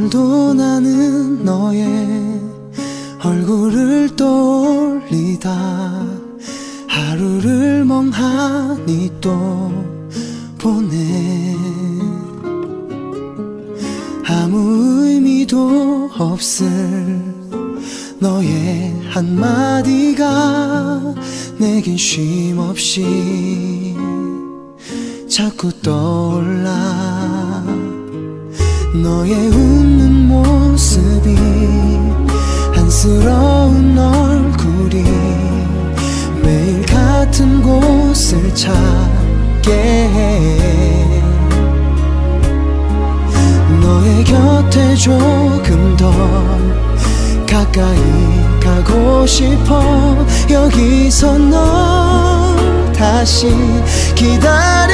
오늘도 나는 너의 얼굴을 떠올리다. 하루를 멍하니 또 보내. 아무 의미도 없을 너의 한마디가 내겐 쉼없이 자꾸 떠올라 너의 웃는 모습이 안쓰러운 얼굴이 매일 같은 곳을 찾게 해. 너의 곁에 조금 더 가까이 가고 싶어. 여기서 널 다시 기다려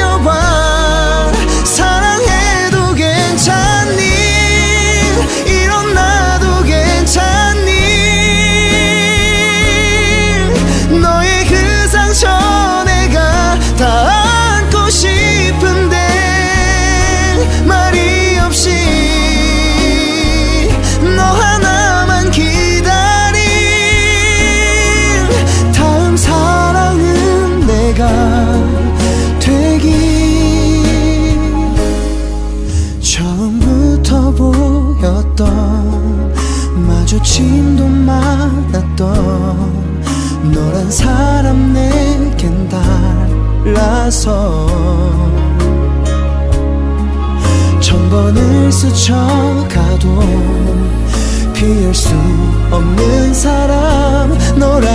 마주침도 많았던 너란 사람 내겐 달라서 천 번을 스쳐가도 피할 수 없는 사람 너라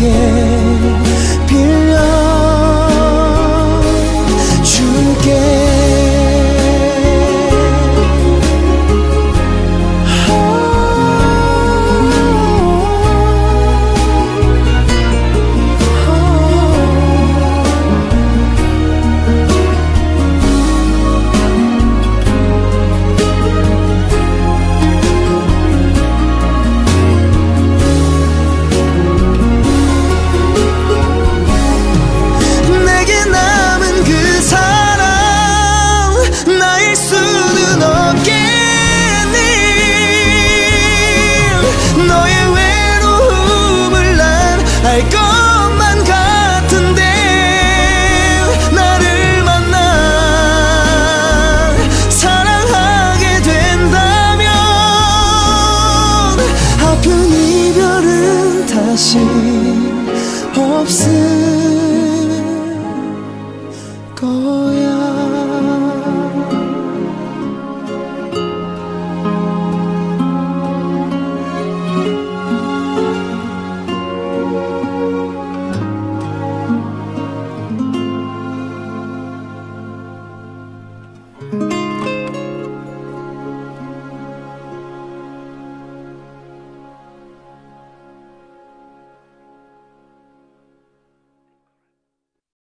가 없음